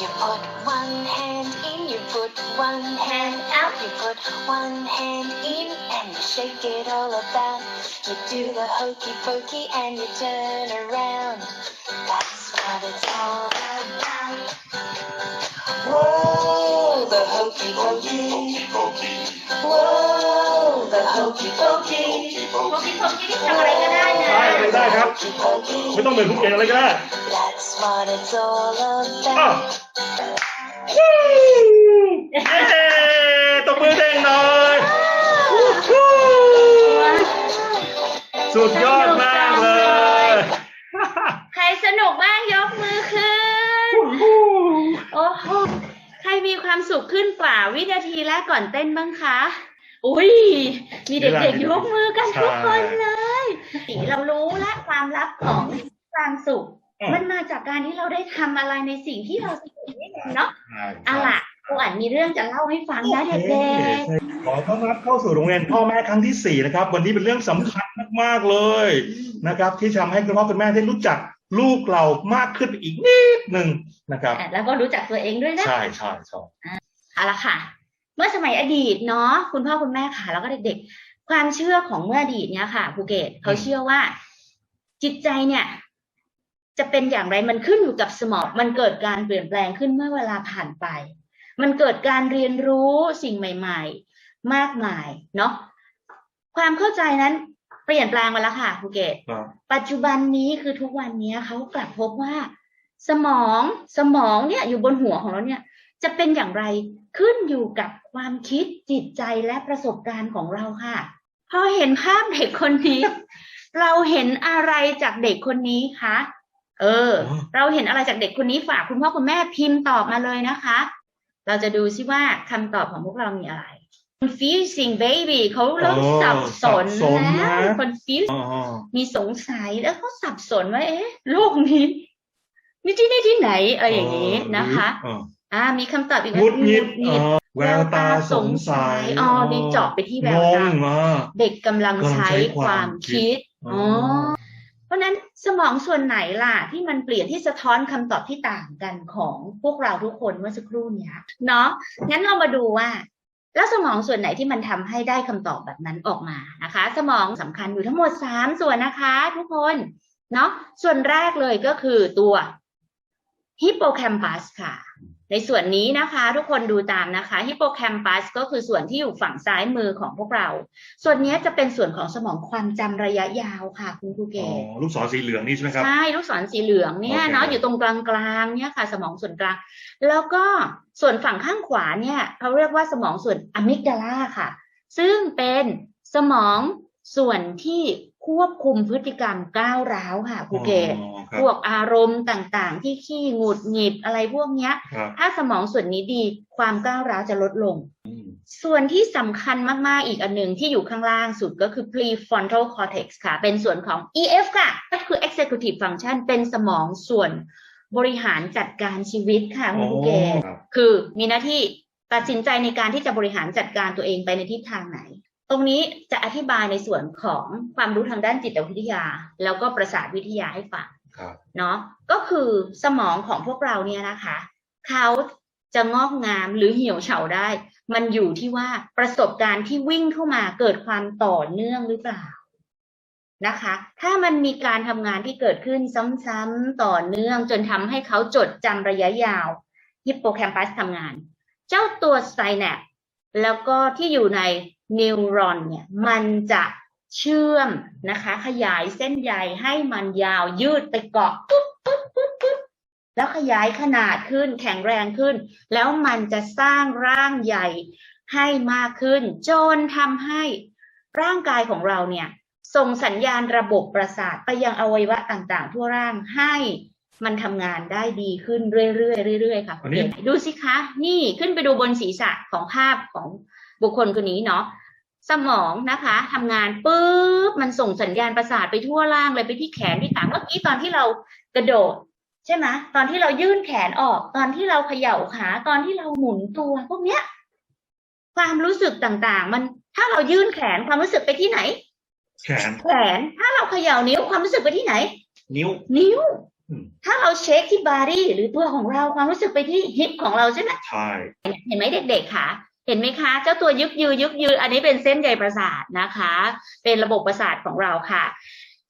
You put one hand in, you put one hand out, you put one hand in and you shake it all about. You do the hokey pokey and you turn around. That's what it's all about. Whoa, the hokey pokey. Whoa, the hokey pokey. โมกิโมกินี่ทำอะไรก็ได้นะได้เลยได้ครับ Hokey pokey. ไม่ต้องเหมือนคุณเองอะไรก็ได้ That's what it's all อ้าว about. เย้ตบมือเด้งหน่อยสุดยอดมากเลย ใครสนุกบ้างยกมือขึ้น โอ้โห ใครมีความสุขขึ้นกว่าวินาทีแรกก่อนเต้นบ้างคะ อุ้ย มีเด็กๆยกมือกันทุกคนเลยสีเรารู้และความลับของความสุขอืมมันมาจากการที่เราได้ทำอะไรในสิ่งที่เราสนุกนี่เองเนาะเอาล่ะครูอ่านมีเรื่องจะเล่าให้ฟังนะเด็กขอต้อนรับเข้าสู่โรงเรียนพ่อแม่ครั้งที่สี่นะครับ วันนี้เป็นเรื่องสำคัญมากๆเลยนะครับ ที่ทำให้คุณพ่อคุณแม่ได้รู้จักลูกเรามากขึ้นไปอีกนิดหนึ่งนะครับๆอะแล้วก็รู้จักตัวเองด้วยนะ ใช่ใช่ใช่เอาละค่ะ เมื่อสมัยอดีตเนาะคุณพ่อคุณแม่ค่ะ แล้วก็เด็กๆ ความเชื่อของเมื่ออดีตเนี่ยค่ะภูเก็ตเขาเชื่อว่า จิตใจเนี่ย จะเป็นอย่างไรมันขึ้นอยู่กับสมองมันเกิดการเปลี่ยนแปลงขึ้นเมื่อเวลาผ่านไป มันเกิดการเรียนรู้สิ่งใหม่ ๆ มากมายเนาะความเข้าใจนั้นเปลี่ยนแปลงมาแล้วค่ะภูเก็ตครับปัจจุบันนี้คือทุกวันนี้เขากลับพบว่า สมองสมองเนี่ยอยู่บนหัวของเราเนี่ย จะเป็นอย่างไร ขึ้นอยู่กับความคิดจิตใจและประสบการณ์ของเราค่ะ พอเห็นภาพเด็กคนนี้ เราเห็นอะไรจากเด็กคนนี้คะเอออ๋อเราเห็นอะไรจากเด็กคนนี้ฝากคุณพ่อคุณแม่พิมพ์ตอบมาเลยนะคะ เราจะดูซิว่าคำตอบของพวกเรามีอะไร confusing baby เขาเริ่มโอ้สับสนสับสนแล้วนะ confused อ๋อมีสงสัยแล้วเขาสับสนว่าเอ๊ะ โลกนี้มีที่ไหนที่ไหนอะไรอย่างนี้นะคะ อ๋ออ่า มีคำตอบอีกงุดหงิดงุหงิดอ๋อแววตาสงสัยอ๋อนี่เจาะไปที่แวงวงตาอะเด็กกำลังกำลังใช้ใช้ความความคิคิดดอ๋อ เพราะฉะนั้นสมองส่วนไหนล่ะ ที่มันเปลี่ยนที่สะท้อนคำตอบที่ต่างกันของพวกเราทุกคนเมื่อสักครู่เนี้ยเนาะงั้นเรามาดูว่า แล้วสมองส่วนไหนที่มันทำให้ได้คำตอบแบบนั้นออกมานะคะ สมองสำคัญอยู่ทั้งหมดสามส่วนนะคะ ทุกคนเนาะส่วนแรกเลยก็คือตัวฮิปโปแคมปัสค่ะ ในส่วนนี้นะคะทุกคนดูตามนะคะฮิปโปแคมปัสก็คือส่วนที่อยู่ฝั่งซ้ายมือของพวกเรา ส่วนนี้จะเป็นส่วนของสมองความจำระยะยาวค่ะ คุณครูเกอ๋อศลูกศรสีเหลืองนี่ใช่ไหมครับใช่ลูกศรสีเหลืองเนี่ยโอเคเนาะอยู่ตรงกลางกลางๆเนี่ยค่ะ สมองส่วนกลาง แล้วก็ส่วนฝั่งข้างขวาเนี่ยเขาเรียกว่าสมองส่วนอะมิกดาลาค่ะ ซึ่งเป็นสมอง ส่วนที่ควบคุมพฤติกรรมก้าวร้าวค่ะครูเกศอ๋อครับพวกอารมณ์ต่างๆ ที่ขี้หงุดหงิดอะไรพวกเนี้ยครับถ้าสมองส่วนนี้ดีความก้าวร้าวจะลดลงอืมส่วนที่สำคัญมากๆอีกอันหนึ่งที่อยู่ข้างล่างสุดก็คือ prefrontal cortex ค่ะ เป็นส่วนของ EF ค่ะก็คือ executive function เป็นสมองส่วนบริหารจัดการชีวิตค่ะคุณอ๋อภูเกศครับคือมีหน้าที่ตัดสินใจในการที่จะบริหารจัดการตัวเองไปในทิศทางไหน ตรงนี้จะอธิบายในส่วนของความรู้ทางด้านจิตวิทยา แล้วก็ประสาทวิทยาให้ฟังครับเนาะก็คือสมองของพวกเราเนี่ยนะคะเขาจะงอกงามหรือเหี่ยวเฉาได้ มันอยู่ที่ว่าประสบการณ์ที่วิ่งเข้ามาเกิดความต่อเนื่องหรือเปล่านะคะ ถ้ามันมีการทำงานที่เกิดขึ้นซ้ำๆต่อเนื่อง จนทำให้เขาจดจำระยะยาวฮิปโปแคมปัสทำงาน เจ้าตัวไซแนปแล้วก็ที่อยู่ใน นิวรอนเนี่ยมันจะเชื่อมนะคะ ขยายเส้นใยให้มันยาวยืดไปเกาะปุ๊บปุ๊บปุ๊บปุ๊บแล้วขยายขนาดขึ้นแข็งแรงขึ้น แล้วมันจะสร้างร่างใหญ่ให้มากขึ้น จนทำให้ร่างกายของเราเนี่ยส่งสัญญาณระบบประสาทไปยังอวัยวะต่างๆ ทั่วร่างให้มันทำงานได้ดีขึ้นเรื่อยๆเรื่อยๆค่ะอันนี้ดูสิคะ นี่ขึ้นไปดูบนศีรษะของภาพของบุคคลคนนี้เนาะ สมองนะคะทำงานปุ๊บมันส่งสัญญาณประสาทไปทั่วร่างเลยไปที่แขนที่ขาเมื่อกี้ตอนที่เรากระโดด ใช่ไหมตอนที่เรายื่นแขนออก ตอนที่เราเขย่าขาตอนที่เราหมุนตัวพวกเนี้ย ความรู้สึกต่างๆ มันถ้าเรายื่นแขนความรู้สึกไปที่ไหน แขนแขนถ้าเราเขย่านิ้วความรู้สึกไปที่ไหน นิ้ว นิ้วอืมถ้าเราเช็คที่บอดี้หรือตัวของเราความรู้สึกไปที่ฮิปของเราใช่ไหมใช่เห็นไหมเด็กๆคะ เห็นไหมคะ เจ้าตัวยึกยือยึกยืออันนี้เป็นเส้นใยประสาทนะคะ เป็นระบบประสาทของเราค่ะ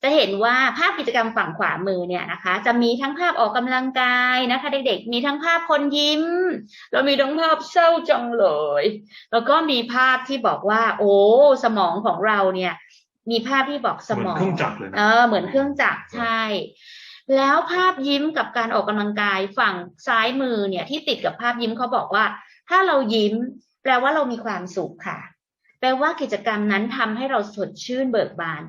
จะเห็นว่าภาพกิจกรรมฝั่งขวามือเนี่ยนะคะ จะมีทั้งภาพออกกำลังกายนะคะ เด็กๆมีทั้งภาพคนยิ้มแล้วมีทั้งภาพเศร้าจังเลย แล้วก็มีภาพที่บอกว่า โอ้สมองของเราเนี่ย มีภาพที่บอกสเหมืมอนองเครื่องจักรเลยนะเออเหมือนเครื่องจักรใช่แล้วภาพยิ้มกับการออกกำลังกายฝั่งซ้ายมือเนี่ยที่ติดกับภาพยิ้มเขาบอกว่า ถ้าเรายิ้ม แปลว่าเรามีความสุขค่ะ แปลว่ากิจกรรมนั้นทำให้เราสดชื่นเบิกบาน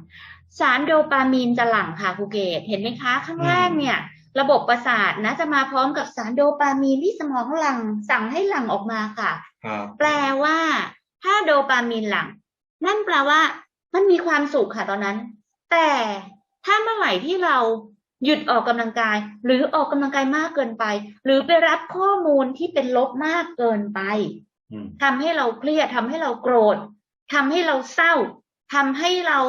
สารโดปามีนจะหลั่งค่ะครูเกตเห็นไหมคะ ข้างล่างเนี่ย ระบบประสาทนะจะมาพร้อมกับสารโดปามีนที่สมองหลั่งสั่งให้หลั่งออกมาค่ะครับแปลว่า ถ้าโดปามีนหลั่งนั่นแปลว่า มันมีความสุขค่ะตอนนั้น แต่ถ้าเมื่อไหร่ที่เราหยุดออกกำลังกาย หรือออกกำลังกายมากเกินไป หรือไปรับข้อมูลที่เป็นลบมากเกินไปอืม ทำให้เราเครียดทำให้เราโกรธทำให้เราเศร้าทำให้เรา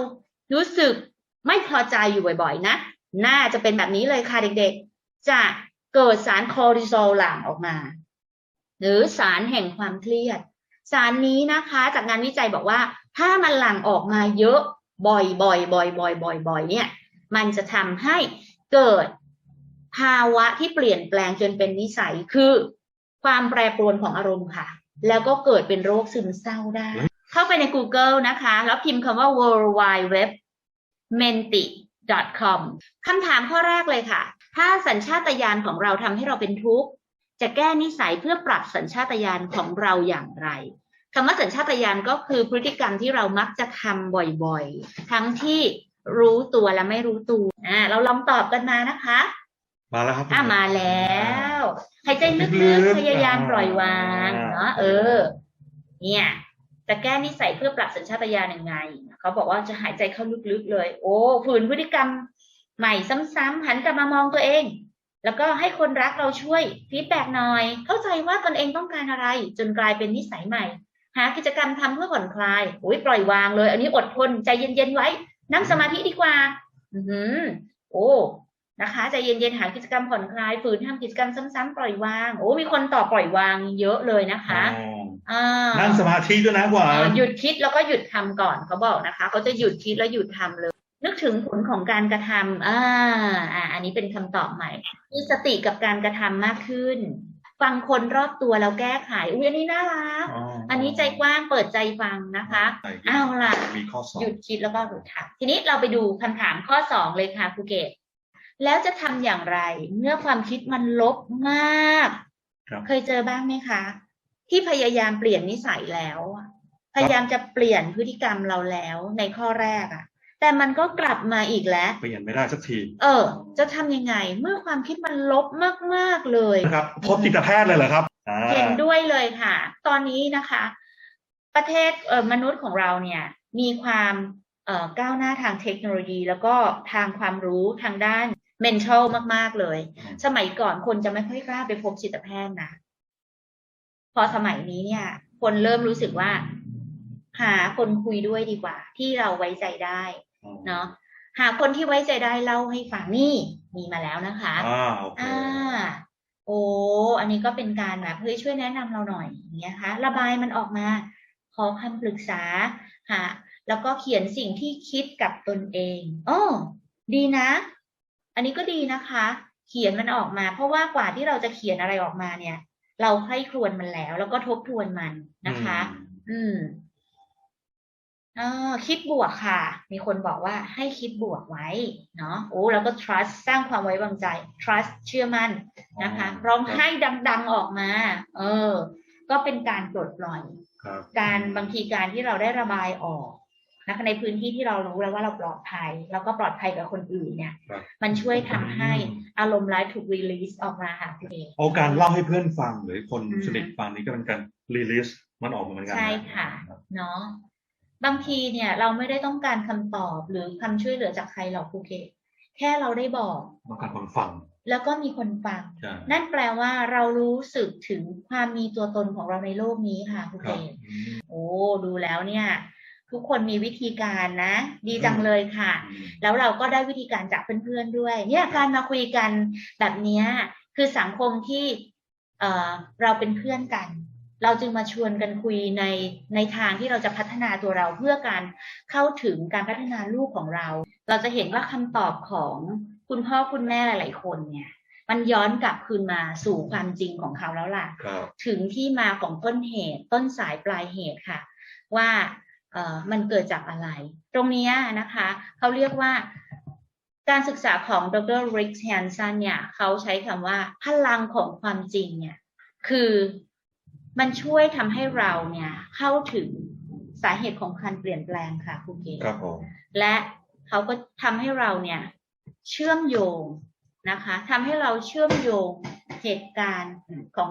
รู้สึกไม่พอใจอยู่บ่อยๆ นะ น่าจะเป็นแบบนี้เลยค่ะเด็กๆ จะเกิดสารคอร์ติซอลหลั่งออกมา หรือสารแห่งความเครียด สารนี้นะคะ จากงานวิจัยบอกว่า ถ้ามันหลั่งออกมาเยอะบ่อยๆบ่อยๆบ่อยๆบ่อยๆเนี่ย มันจะทำให้เกิดภาวะที่เปลี่ยนแปลงจนเป็นนิสัยคือ ความแปรปรวนของอารมณ์ค่ะ แล้วก็เกิดเป็นโรคซึมเศร้าได้ เข้าไปใน Google นะคะ แล้วพิมพ์คำว่า world wide web menti com คำถามข้อแรกเลยค่ะ ถ้าสัญชาตญาณของเราทำให้เราเป็นทุกข์ จะแก้นิสัยเพื่อปรับสัญชาตญาณของเราอย่างไรคำว่าสัญชาตญาณก็คือพฤติกรรมที่เรามักจะทำบ่อยๆ ทั้งที่รู้ตัวและไม่รู้ตัวอ่าเราลองตอบกันมานะคะ มาแล้วครับอะมาแล้วหายใจลึลึกกๆๆพยายามปล่อยวางอ่าเนาะเออ เนี่ยจะแก้นิสัยเพื่อปรับสัญชาตญาณยังไงเขาบอกว่าจะหายใจเข้าลึกๆเลย โอ้ฝืนพฤติกรรมใหม่ซ้ำๆหันกลับมามองตัวเอง แล้วก็ให้คนรักเราช่วยฟีดแบ็กหน่อย เข้าใจว่าตนเองต้องการอะไร จนกลายเป็นนิสัยใหม่ หากิจกรรมทำเพื่อผ่อนคลายโอ้ยปล่อยวางเลย อันนี้อดทนใจเย็นๆไว้ นั่งสมาธิดีกว่า อือหือโอ้ นะคะใจเย็นๆหากิจกรรมผ่อนคลายฝืนทำกิจกรรมซ้ำๆปล่อยวางโอ้มีคนตอบปล่อยวางเยอะเลยนะคะอ๋ออ่านั่งสมาธิด้วยนะกว่าอ่าหยุดคิดแล้วก็หยุดทำก่อนเขาบอกนะคะเขาจะหยุดคิดแล้วหยุดทำเลย นึกถึงผลของการกระทำอ่าอ่าอันนี้เป็นคำตอบใหม่มีสติกับการกระทำมากขึ้น ฟังคนรอบตัวแล้วแก้ไขอุ้ยอันนี้น่ารักอันนี้ใจกว้างเปิดใจฟังนะคะใช่เอาล่ะมีข้อสอบหยุดคิดแล้วก็หยุดทำทีนี้เราไปดูคำถามข้อสองเลยค่ะครูเกต แล้วจะทำอย่างไร เมื่อความคิดมันลบมากครับเคยเจอบ้างไหมคะ ที่พยายามเปลี่ยนนิสัยแล้วอะพยายามจะเปลี่ยนพฤติกรรมเราแล้วในข้อแรกอะแต่มันก็กลับมาอีกแล้ว เปลี่ยนไม่ได้สักที เออ จะทำยังไง เมื่อความคิดมันลบมากๆเลยนะครับ พบจิตแพทย์เลยเหรอครับอ่าเห็นด้วยเลยค่ะ ตอนนี้นะคะ ประเทศเอ่อมนุษย์ของเราเนี่ย มีความเอ่อก้าวหน้าทางเทคโนโลยี แล้วก็ทางความรู้ทางด้าน mental มาก ๆ เลย สมัยก่อนคนจะไม่ค่อยกล้าไปพบจิตแพทย์นะ พอสมัยนี้เนี่ย คนเริ่มรู้สึกว่า หาคนคุยด้วยดีกว่า ที่เราไว้ใจได้เนาะหาคนที่ไว้ใจได้เล่าให้ฟังนี่ มีมาแล้วนะคะอ่าโอเคอ่าโอ้อันนี้ก็เป็นการแบบเฮ้ยช่วยแนะนำเราหน่อยอย่างเงี้ยคะระบายมันออกมา ขอคำปรึกษาหาแล้วก็เขียนสิ่งที่คิดกับตนเองอ๋อดีนะ อันนี้ก็ดีนะคะ เขียนมันออกมา เพราะว่ากว่าที่เราจะเขียนอะไรออกมาเนี่ย เราใคร่ครวญมันแล้ว แล้วก็ทบทวนมันนะคะ อืมอ่าคิดบวกค่ะ มีคนบอกว่าให้คิดบวกไว้ เนาะโอ้แล้วก็ trust สร้างความไว้วางใจ trust เชื่อมั่นนะคะร้องไห้ดัง ๆออกมา เออ ก็เป็นการปลดปล่อยครับการบางทีการที่เราได้ระบายออก นะคะในพื้นที่ที่เรารู้แล้วว่าเราปลอดภัย แล้วก็ปลอดภัยกับคนอื่นเนี่ยครับมันช่วยทำให้อารมณ์ร้ายถูก release ออกมาค่ะคุณเองเอาการเล่าให้เพื่อนฟังหรือคนอืมสนิทฟังนี่ก็เป็นการรีลิสมันออกมาเหมือนกันนใช่ค่ะเนาะบางทีเนี่ยเราไม่ได้ต้องการคำตอบหรือคำช่วยเหลือจากใครหรอกครูเกศแค่เราได้บอกต้องการคนฟัง แล้วก็มีคนฟังใช่นั่นแปลว่าเรารู้สึกถึงความมีตัวตนของเราในโลกนี้ค่ะครูคเกรับศโอ้ดูแล้วเนี่ย ทุกคนมีวิธีการนะ ดีจังเลยค่ะ แล้วเราก็ได้วิธีการจากเพื่อนๆด้วย เนี่ยการมาคุยกันแบบเนี้ยคือสังคมที่เอ่อเราเป็นเพื่อนกัน เราจึงมาชวนกันคุยในในทางที่เราจะพัฒนาตัวเราเพื่อการเข้าถึงการพัฒนาลูกของเรา เราจะเห็นว่าคำตอบของคุณพ่อคุณแม่หลาย ๆ คนเนี่ยมันย้อนกลับคืนมาสู่ความจริงของเขาแล้วล่ะครับถึงที่มาของต้นเหตุต้นสายปลายเหตุค่ะ ว่าเอ่อ มันเกิดจากอะไร ตรงเนี้ยนะคะเขาเรียกว่าการศึกษาของดรริกแฮนสันเนี่ยเขาใช้คำว่าพลังของความจริงเนี่ยคือมันช่วยทำให้เราเนี่ยเข้าถึงสาเหตุของการเปลี่ยนแปลงค่ะครูเก๋ครับผมและเขาก็ทำให้เราเนี่ยเชื่อมโยงนะคะทำให้เราเชื่อมโยงเหตุการณ์ของ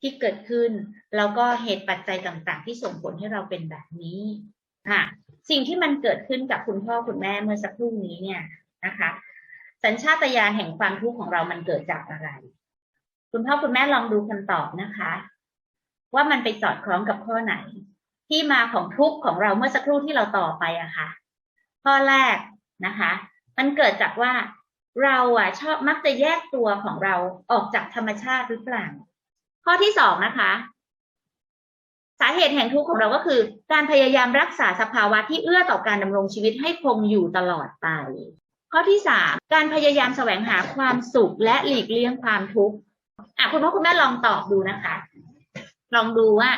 ที่เกิดขึ้น แล้วก็เหตุปัจจัยต่างๆ ที่ส่งผลให้เราเป็นแบบนี้ ค่ะสิ่งที่มันเกิดขึ้นกับคุณพ่อคุณแม่เมื่อสักครู่นี้เนี่ยนะคะ สัญชาตญาณแห่งความทุกข์ของเรามันเกิดจากอะไร คุณพ่อคุณแม่ลองดูคำตอบนะคะ ว่ามันไปสอดคล้องกับข้อไหน ที่มาของทุกข์ของเราเมื่อสักครู่ที่เราต่อไปอะค่ะ ข้อแรกนะคะ มันเกิดจากว่าเราอะชอบมักจะแยกตัวของเราออกจากธรรมชาติหรือเปล่าข้อที่สองนะคะ สาเหตุแห่งทุกข์ของเราก็คือ การพยายามรักษาสภาวะที่เอื้อต่อการดำรงชีวิตให้คงอยู่ตลอดไป ข้อที่สามการพยายามแสวงหาความสุขและหลีกเลี่ยงความทุกข์อะคุณพ่อคุณแม่ลองตอบดูนะคะ ลองดูว่า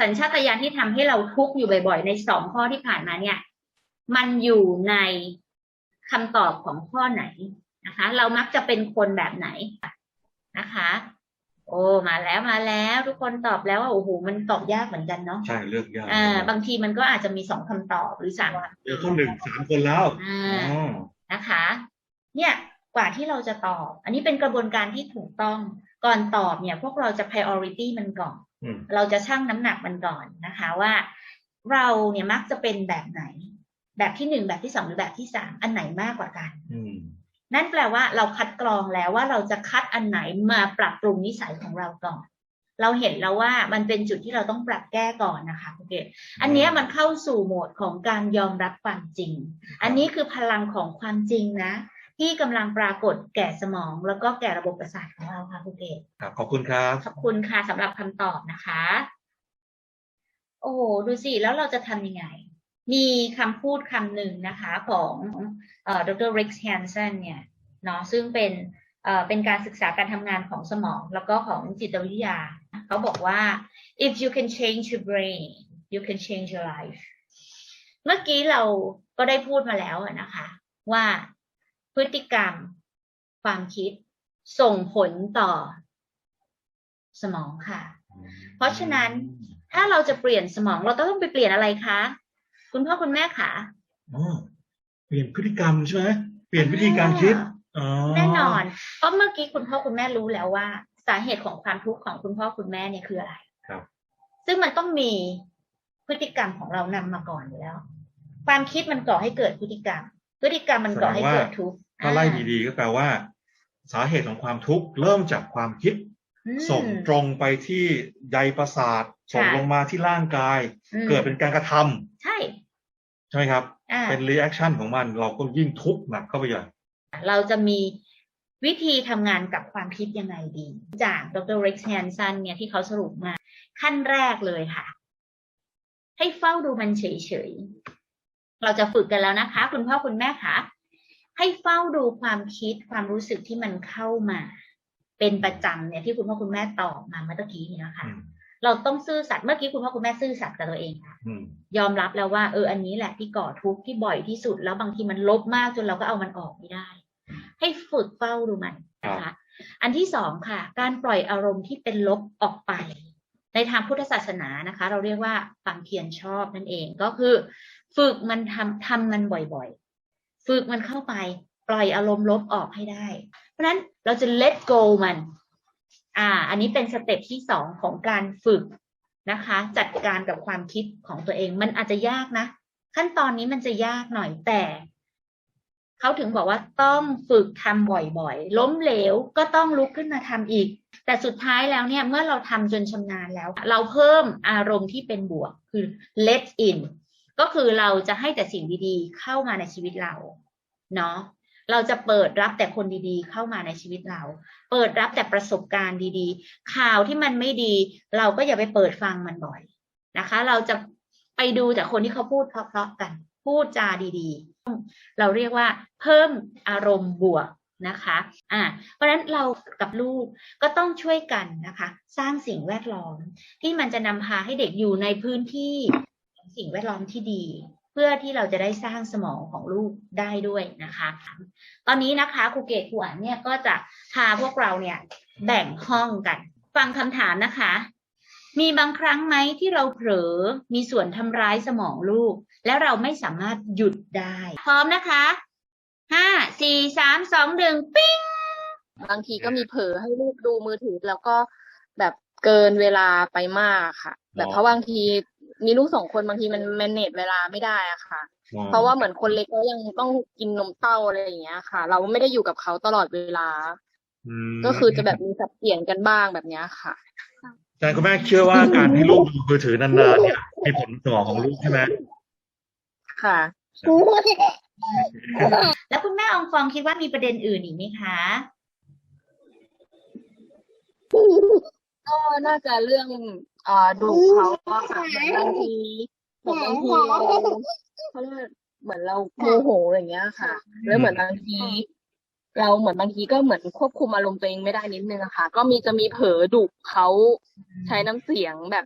สัญชาตญาณที่ทำให้เราทุกข์อยู่บ่อย ๆ ในสองข้อที่ผ่านมาเนี่ย มันอยู่ในคำตอบของข้อไหนนะคะ เรามักจะเป็นคนแบบไหนนะคะ โอ้มาแล้วมาแล้วทุกคนตอบแล้วว่าโอ้โหมันตอบยากเหมือนกันเนาะใช่เลือกยากอ่าบางทีมันก็อาจจะมีสองคำตอบหรือสามคำเดี๋ยวตข้ออบหนึ่งสามคนแล้วอ่อ๋าอนะคะ เนี่ยกว่าที่เราจะตอบ อันนี้เป็นกระบวนการที่ถูกต้องก่อนตอบเนี่ย พวกเราจะ priority มันก่อนอืมเราจะชั่งน้ำหนักมันก่อนนะคะว่า เราเนี่ยมักจะเป็นแบบไหน แบบที่หนึ่งแบบที่สองหรือแบบที่สามอันไหนมากกว่ากันอืม นั่นแปลว่าเราคัดกรองแล้วว่าเราจะคัดอันไหนมาปรับปรุงนิสัยของเราก่อน เราเห็นแล้วว่ามันเป็นจุดที่เราต้องปรับแก้ก่อนนะคะโอเคอันเนี้ยมันเข้าสู่โหมดของการยอมรับความจริง อันนี้คือพลังของความจริงนะ ที่กำลังปรากฏแก่สมอง แล้วก็แก่ระบบประสาทของเราค่ะคุณเกศครับขอบคุณครับขอบคุณค่ะสำหรับคำตอบนะคะ โอ้โหดูสิแล้วเราจะทำยังไง มีคำพูดคำหนึ่งนะคะของเอ่อดร Rex Hansen เนี่ยเนาะซึ่งเป็นเป็นการศึกษาการทำงานของสมอง แล้วก็ของจิตวิทยา เขาบอกว่า if you can change your brain you can change your life เมื่อกี้เราก็ได้พูดมาแล้วนะคะ ว่าพฤติกรรมความคิดส่งผลต่อสมองค่ะ เพราะฉะนั้นถ้าเราจะเปลี่ยนสมองเราต้องไปเปลี่ยนอะไรคะ คุณพ่อคุณแม่คะอ๋อเปลี่ยนพฤติกรรมใช่ไหมเปลี่ยนวิธีการคิดอ๋อแน่นอน เพราะเมื่อกี้คุณพ่อคุณแม่รู้แล้วว่า สาเหตุของความทุกข์ของคุณพ่อคุณแม่เนี่ยคืออะไรครับ ซึ่งมันต้องมีพฤติกรรมของเรานำมาก่อนอยู่แล้ว ความคิดมันก่อให้เกิดพฤติกรรม พฤติกรรมมันก่อให้เกิดทุกข์ถ้าไล่ดีๆก็แปลว่า สาเหตุของความทุกข์เริ่มจากความคิดอืม ส่งตรงไปที่ใยประสาทส่งค่ะลงมาที่ร่างกายอืมเกิดเป็นการกระทำใช่ ใช่ไหมครับอ่าเป็นรีแอคชั่นของมัน เราก็ยิ่งทุกข์หนักเข้าไปใหญ่เราจะมีวิธีทำงานกับความคิดยังไงดี จากดร Rex Hansen เนี่ยที่เขาสรุปมา ขั้นแรกเลยค่ะ ให้เฝ้าดูมันเฉยๆ เราจะฝึกกันแล้วนะคะ คุณพ่อคุณแม่คะให้เฝ้าดูความคิดความรู้สึกที่มันเข้ามา เป็นประจำเนี่ยที่คุณพ่อคุณแม่ตอบมาเมื่อตะกี้นี้นะคะอืมเราต้องซื่อสัตย์เมื่อกี้คุณพ่อคุณแม่ซื่อสัตย์กับตัวเองค่ะอืมยอมรับแล้วว่าเอออันนี้แหละที่ก่อทุกข์ที่บ่อยที่สุด แล้วบางทีมันลบมากจนเราก็เอามันออกไม่ได้ ให้ฝึกเฝ้าดูมันนะคะอันที่สองค่ะ การปล่อยอารมณ์ที่เป็นลบออกไป ในทางพุทธศาสนานะคะ เราเรียกว่าความเพียรชอบนั่นเองก็คือ ฝึกมันทำทำมันบ่อยๆ ฝึกมันเข้าไป ปล่อยอารมณ์ลบออกให้ได้ เพราะฉะนั้น เราจะ let go มัน อ่า อันนี้เป็นสเต็ปที่สองของการฝึกนะคะ จัดการกับความคิดของตัวเอง มันอาจจะยากนะ ขั้นตอนนี้มันจะยากหน่อยแต่ เขาถึงบอกว่าต้องฝึกทำบ่อยๆ ล้มเหลวก็ต้องลุกขึ้นมาทำอีก แต่สุดท้ายแล้วเนี่ยเมื่อเราทำจนชำนาญแล้ว เราเพิ่มอารมณ์ที่เป็นบวกคือ let in ก็คือเราจะให้แต่สิ่งดีๆ เข้ามาในชีวิตเรา เนาะ เราจะเปิดรับแต่คนดีๆ เข้ามาในชีวิตเรา เปิดรับแต่ประสบการณ์ดีๆ ข่าวที่มันไม่ดี เราก็อย่าไปเปิดฟังมันบ่อยนะคะ เราจะไปดูแต่คนที่เขาพูดเพราะๆกัน พูดจาดีๆ เราเรียกว่าเพิ่มอารมณ์บวกนะคะ อ่า เพราะฉะนั้นเรากับลูกก็ต้องช่วยกันนะคะ สร้างสิ่งแวดล้อมที่มันจะนำพาให้เด็กอยู่ในพื้นที่สิ่งแวดล้อมที่ดี เพื่อที่เราจะได้สร้างสมองของลูกได้ด้วยนะคะ ตอนนี้นะคะครูเกตครูอันเนี่ยก็จะพาพวกเราเนี่ยแบ่งห้องกัน ฟังคำถามนะคะ มีบางครั้งไหมที่เราเผลอมีส่วนทำร้ายสมองลูก แล้วเราไม่สามารถหยุดได้ พร้อมนะคะห้าสี่สามสองหนึ่งปิ้งบางทีก็มีเผลอให้ลูกดูมือถือแล้วก็แบบเกินเวลาไปมากค่ะ แบบเพราะบางที มีลูกสองคนบางทีมันแมเนจเวลาไม่ได้อะค่ะ เพราะว่าเหมือนคนเล็กก็ยังต้องกินนมเต้าอะไรอย่างเงี้ยค่ะ เราไม่ได้อยู่กับเขาตลอดเวลามก็คือจะแบบมีสับเปลี่ยนกันบ้างแบบเนี้ยค่ะอาจารย์คุณแม่เชื่อว่าการที่ลูกดูมือถือนานๆเนี่ยมีผลต่อสมองของลูกใช่ไหมค่ะ แล้วคุณแม่อองฟองคิดว่ามีประเด็นอื่นอีกไหมคะก็น่าจะเรื่อง เอ่อดูเขาอะค่ะเหมือนบางทีเหมือนบางทีเราเขาเรียกว่าเหมือนเราโมโหอย่างเงี้ยค่ะ แล้วเหมือนบางที เราเหมือนบางทีก็เหมือนควบคุมอารมณ์ตัวเองไม่ได้นิดนึงอะค่ะ ก็มีจะมีเผลอดุเขาใช้น้ำเสียงแบบ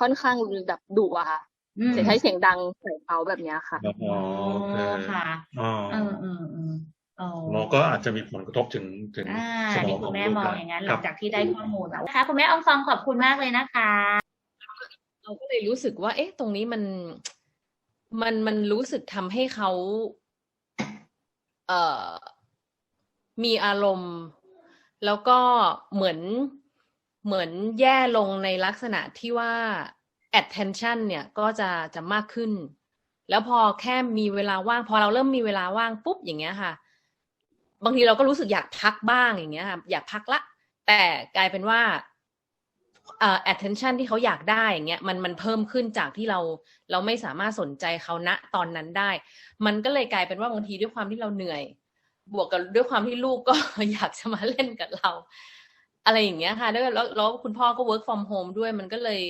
ค่อนข้างแบบดุอะค่ะอืมใช้เสียงดังใส่เขาแบบเนี้ยค่ะ อ๋อโอเคค่ะ อ๋อ เออเออเออ เออเราก็อาจจะมีผลกระทบถึงถึงอ่าสมอนี่งขคุอณงแม่ลูกมองได้อย่างนั้นหคลัรังบจากที่ได้ข้อมูลแล้วนะคะคุณแม่อองฟองขอบคุณมากเลยนะคะ เราก็เลยรู้สึกว่า เอ๊ะ ตรงนี้มันมันมันรู้สึกทำให้เขาเอ่อมีอารมณ์ แล้วก็เหมือนเหมือนแย่ลงในลักษณะที่ว่า attention เนี่ยก็จะจะมากขึ้น แล้วพอแค่มีเวลาว่าง พอเราเริ่มมีเวลาว่างปุ๊บอย่างเงี้ยค่ะ บางทีเราก็รู้สึกอยากพักบ้างอย่างเงี้ยค่ะอยากพักละ แต่กลายเป็นว่าเอ่อ attention ที่เขาอยากได้อย่างเงี้ยมันมันเพิ่มขึ้นจากที่เราเราไม่สามารถสนใจเขาณตอนนั้นได้ มันก็เลยกลายเป็นว่าบางทีด้วยความที่เราเหนื่อย บวกกับด้วยความที่ลูกก็อยากจะมาเล่นกับเรา อะไรอย่างเงี้ยค่ะแล้วแล้วแล้วคุณพ่อก็ work from home ด้วยมันก็เลย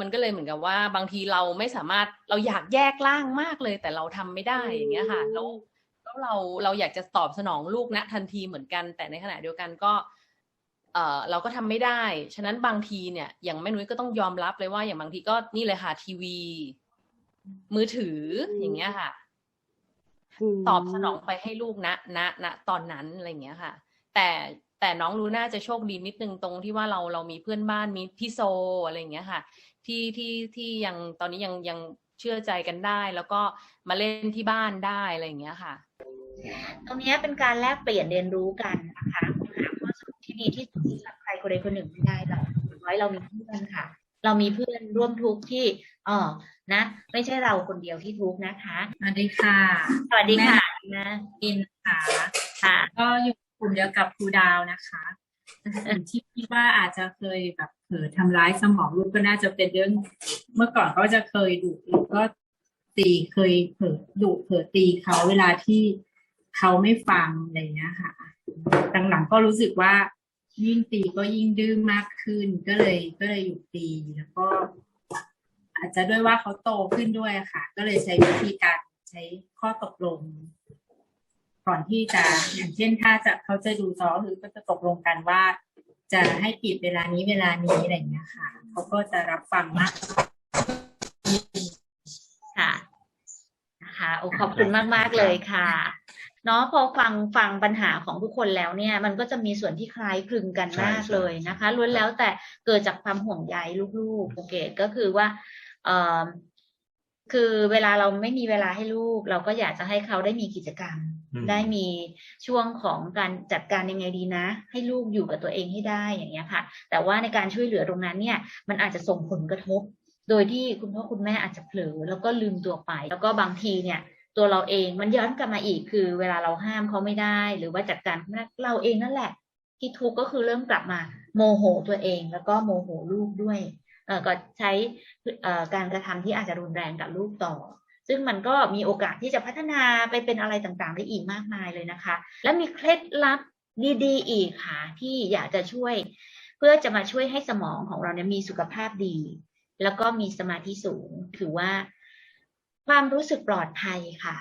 มันก็เลยเหมือนกับว่า บางทีเราไม่สามารถเราอยากแยกร่างมากเลย แต่เราทำไม่ได้อย่างเงี้ยค่ะแล้ว แล้วเราเราอยากจะตอบสนองลูกณทันทีเหมือนกัน แต่ในขณะเดียวกันก็เอ่อเราก็ทำไม่ได้ ฉะนั้นบางทีเนี่ย อย่างแม่นุ้ยก็ต้องยอมรับเลยว่า อย่างบางทีก็นี่เลยค่ะทีวี มือถืออย่างเงี้ยค่ะ ตอบสนองไปให้ลูกณณณตอนนั้นอะไรอย่างเงี้ยค่ะ แต่แต่น้องรู้น่าจะโชคดีนิดนึงตรงที่ว่าเราเรามีเพื่อนบ้านมีพี่โซอะไรอย่างเงี้ยค่ะ ที่ที่ที่ยังตอนนี้ยังยังเชื่อใจกันได้ แล้วก็มาเล่นที่บ้านได้อะไรอย่างเงี้ยค่ะ ตรงเนี้ยเป็นการแลกเปลี่ยนเรียนรู้กันนะคะหาข้อสรุปที่ดีที่สุดสำหรับใครคนใดคนหนึ่งไม่ได้หรอกอย่างน้อยเรามีเพื่อนค่ะ เรามีเพื่อนร่วมทุกข์ที่อ๋อนะ ไม่ใช่เราคนเดียวที่ทุกข์นะคะสวัสดีค่ะ สวัสดีค่ะนะอินค่ะค่ะ ก็อยู่กลุ่มเดียวกับครูดาวนะคะสิ่งที่คิดว่าอาจจะเคยแบบเผลอทำร้ายสมองลูกก็น่าจะเป็นเรื่อง เมื่อก่อนก็จะเคยดุแล้วก็ตีเคยเผลอดุเผลอตีเขาเวลาที่ เขาไม่ฟังอะไรเงี้ยค่ะหลังๆก็รู้สึกว่ายิ่งตีก็ยิ่งดื้อมากขึ้น ก็เลยก็เลยหยุดตีแล้วก็อาจจะด้วยว่าเขาโตขึ้นด้วยค่ะ ก็เลยใช้วิธีการใช้ข้อตกลง ก่อนที่จะอย่างเช่นถ้าจะเขาจะดูจอคือก็จะตกลงกันว่า จะให้ปิดเวลานี้เวลานี้อะไรอย่างเงี้ยค่ะเขาก็จะรับฟังมากค่ะนะคะโอ้ขอบคุณมาก ๆ เลยค่ะ เนาะพอฟังฟังปัญหาของทุกคนแล้วเนี่ย มันก็จะมีส่วนที่คล้ายคลึงกันใช่มากใช่เลยนะคะล้วนแล้วแต่เกิดจากความห่วงใยลูกๆโอเคก็คือว่าเอ่อคือเวลาเราไม่มีเวลาให้ลูก เราก็อยากจะให้เขาได้มีกิจกรรมอืมได้มีช่วงของการจัดการยังไงดีนะ ให้ลูกอยู่กับตัวเองให้ได้อย่างเงี้ยค่ะ แต่ว่าในการช่วยเหลือตรงนั้นเนี่ย มันอาจจะส่งผลกระทบ โดยที่คุณพ่อคุณแม่อาจจะเผลอแล้วก็ลืมตัวไป แล้วก็บางทีเนี่ย ตัวเราเองมันย้อนกลับมาอีกคือ เวลาเราห้ามเขาไม่ได้ หรือว่าจัดการเขาไม่ได้เราเองนั่นแหละ ที่ทุกข์ก็คือเริ่มกลับมาโมโหตัวเอง แล้วก็โมโหลูกด้วยเอก็ใช้การกระทำที่อาจจะรุนแรงกับลูกต่อ ซึ่งมันก็มีโอกาสที่จะพัฒนาไปเป็นอะไรต่างๆ ได้อีกมากมายเลยนะคะ และมีเคล็ดลับดีๆ อีกค่ะที่อยากจะช่วย เพื่อจะมาช่วยให้สมองของเราเนี่ยมีสุขภาพดี แล้วก็มีสมาธิสูง ถือว่า ความรู้สึกปลอดภัยค่ะ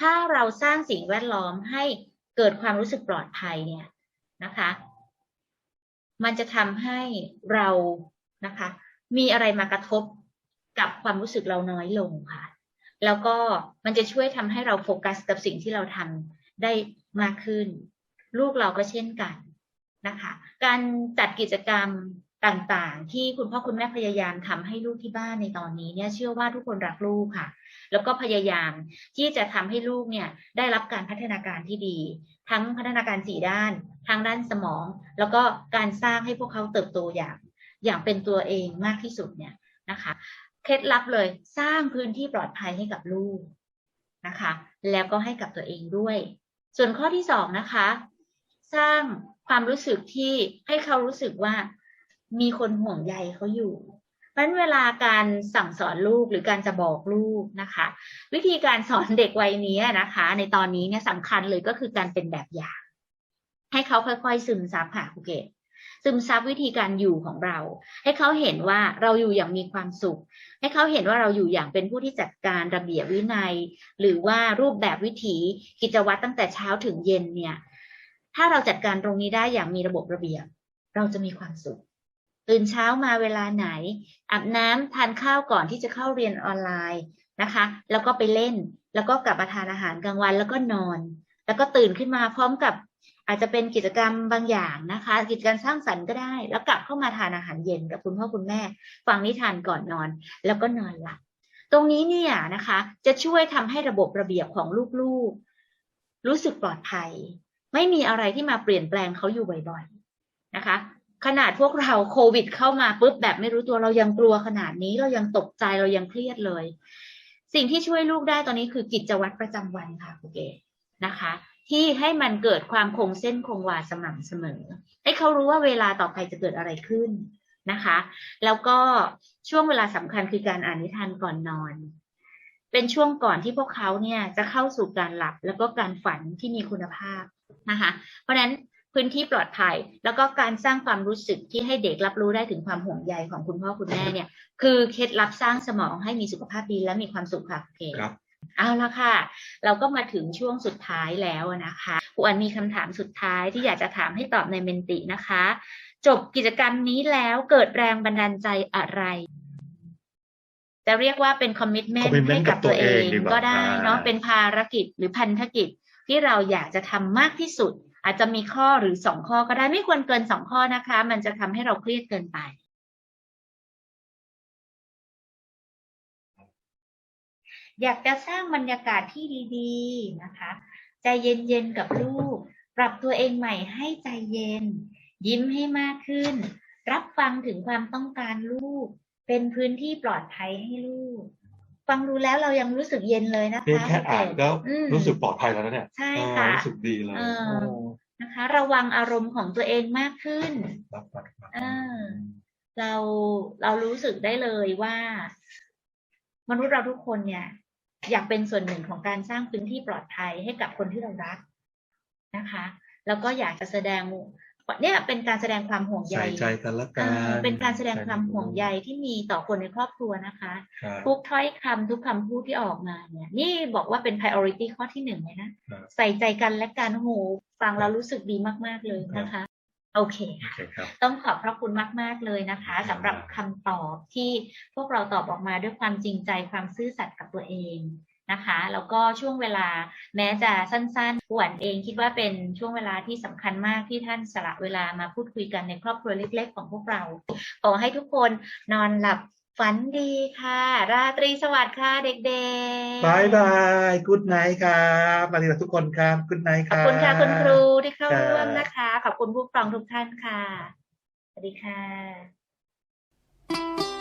ถ้าเราสร้างสิ่งแวดล้อมให้เกิดความรู้สึกปลอดภัยเนี่ยนะคะ มันจะทำให้เรานะคะ มีอะไรมากระทบกับความรู้สึกเราน้อยลงค่ะ แล้วก็มันจะช่วยทำให้เราโฟกัสกับสิ่งที่เราทำได้มากขึ้น ลูกเราก็เช่นกันนะคะ การจัดกิจกรรม ต่างๆ ที่คุณพ่อคุณแม่พยายามทำให้ลูกที่บ้านในตอนนี้เนี่ยเชื่อว่าทุกคนรักลูกค่ะ แล้วก็พยายามที่จะทำให้ลูกเนี่ยได้รับการพัฒนาการที่ดี ทั้งพัฒนาการสี่ด้านทางด้านสมอง แล้วก็การสร้างให้พวกเขาเติบโตอย่างอย่างเป็นตัวเองมากที่สุดเนี่ยนะคะเคล็ดลับเลยสร้างพื้นที่ปลอดภัยให้กับลูกนะคะ แล้วก็ให้กับตัวเองด้วย ส่วนข้อที่สองนะคะ สร้างความรู้สึกที่ให้เขารู้สึกว่า มีคนห่วงใยเขาอยู่เพราะนั้นเวลาการสั่งสอนลูกหรือการจะบอกลูกนะคะ วิธีการสอนเด็กวัยนี้นะคะ ในตอนนี้เนี่ยสำคัญเลยก็คือการเป็นแบบอย่าง ให้เขาค่อยๆ ซึมซับค่ะครูเกศซึมซับวิธีการอยู่ของเรา ให้เขาเห็นว่าเราอยู่อย่างมีความสุข ให้เขาเห็นว่าเราอยู่อย่างเป็นผู้ที่จัดการระเบียบวินัย หรือว่ารูปแบบวิถีกิจวัตรตั้งแต่เช้าถึงเย็นเนี่ย ถ้าเราจัดการตรงนี้ได้อย่างมีระบบระเบียบ เราจะมีความสุข ตื่นเช้ามาเวลาไหน อาบน้ำทานข้าวก่อนที่จะเข้าเรียนออนไลน์นะคะ แล้วก็ไปเล่น แล้วก็กลับมาทานอาหารกลางวันแล้วก็นอน แล้วก็ตื่นขึ้นมาพร้อมกับอาจจะเป็นกิจกรรมบางอย่างนะคะ กิจกรรมสร้างสรรค์ก็ได้ แล้วกลับเข้ามาทานอาหารเย็นกับคุณพ่อคุณแม่ ฟังนิทานก่อนนอน แล้วก็นอนหลับตรงนี้เนี่ยนะคะ จะช่วยทำให้ระบบระเบียบของลูกๆ รู้สึกปลอดภัย ไม่มีอะไรที่มาเปลี่ยนแปลงเขาอยู่บ่อยๆนะคะ ขนาดพวกเราโควิด เข้ามาปุ๊บแบบไม่รู้ตัวเรายังกลัวขนาดนี้เรายังตกใจเรายังเครียดเลย สิ่งที่ช่วยลูกได้ตอนนี้คือกิจวัตรประจำวันค่ะคุณเกศนะคะ ที่ให้มันเกิดความคงเส้นคงวาสม่ำเสมอ ให้เขารู้ว่าเวลาต่อไปจะเกิดอะไรขึ้นนะคะ แล้วก็ช่วงเวลาสำคัญคือการอ่านนิทานก่อนนอน เป็นช่วงก่อนที่พวกเขาเนี่ยจะเข้าสู่การหลับแล้วก็การฝันที่มีคุณภาพนะคะ เพราะฉะนั้น พื้นที่ปลอดภัย แล้วก็การสร้างความรู้สึกที่ให้เด็กรับรู้ได้ถึงความห่วงใยของคุณพ่อคุณแม่เนี่ยคือเคล็ดลับสร้างสมองให้มีสุขภาพดีและมีความสุขค่ะโอเคครับเอาละค่ะ เราก็มาถึงช่วงสุดท้ายแล้วนะคะครูอันมีคำถามสุดท้ายที่อยากจะถามให้ตอบในเมนตินะคะ จบกิจกรรมนี้แล้วเกิดแรงบันดาลใจอะไรจะเรียกว่าเป็นคอมมิชเมนต์ commitment ให้กับตัวเองกับตัวเองดีกว่าก็ได้เนาะอ่าเป็นภารกิจหรือพันธกิจที่เราอยากจะทำมากที่สุด อาจจะมีข้อหรือสองข้อก็ได้ไม่ควรเกินสองข้อนะคะ มันจะทำให้เราเครียดเกินไปอยากจะสร้างบรรยากาศที่ดีๆนะคะ ใจเย็นๆกับลูก ปรับตัวเองใหม่ให้ใจเย็น ยิ้มให้มากขึ้น รับฟังถึงความต้องการลูก เป็นพื้นที่ปลอดภัยให้ลูก ฟังดูแล้วเรายังรู้สึกเย็นเลยนะคะนี่แค่อ่านก็อืมรู้สึกปลอดภัยแล้วนะเนี่ยใช่เออค่ะรู้สึกดีเลยเออโอ้นะคะ ระวังอารมณ์ของตัวเองมากขึ้นรับรับรับเออเราเรารู้สึกได้เลยว่า มนุษย์เราทุกคนเนี่ย อยากเป็นส่วนหนึ่งของการสร้างพื้นที่ปลอดภัยให้กับคนที่เรารักนะคะ แล้วก็อยากจะแสดง เนี่ยเป็นการแสดงความห่วงใยใส่ใจกันละกัเอนอเป็นการแสดงความห่วงใยที่มีต่อคนในครอบครัวนะคะครับทุกถ้อยคำทุกคำพูดที่ออกมาเนี่ย นี่บอกว่าเป็น priority ข้อที่หนึ่งเลยนะครับใส่ใจกันและกันโอ้โหฟังแล้วรู้สึกดีมากๆเลยนะคะโอเคโอเคครับต้องขอบพระคุณมาก ๆ เลยนะคะสำหรับคำตอบที่พวกเราตอบออกมาด้วยความจริงใจความซื่อสัตย์กับตัวเอง นะคะแล้วก็ช่วงเวลาแม้จะสั้นๆหวนเองคิดว่าเป็นช่วงเวลาที่สำคัญมากที่ท่านสละเวลามาพูดคุยกันในครอบครัวเล็ก ๆ ของพวกเรา ขอให้ทุกคนนอนหลับฝันดีค่ะ ราตรีสวัสดิ์ค่ะเด็กๆบายบายกูดไนท์ครับมาดีกับทุกคนครับกูดไนท์คขอบรับคุณค่ะคุณครูที่เข้าครับร่วมนะคะ ขอบคุณผู้ฟังทุกท่านค่ะ สวัสดีค่ะ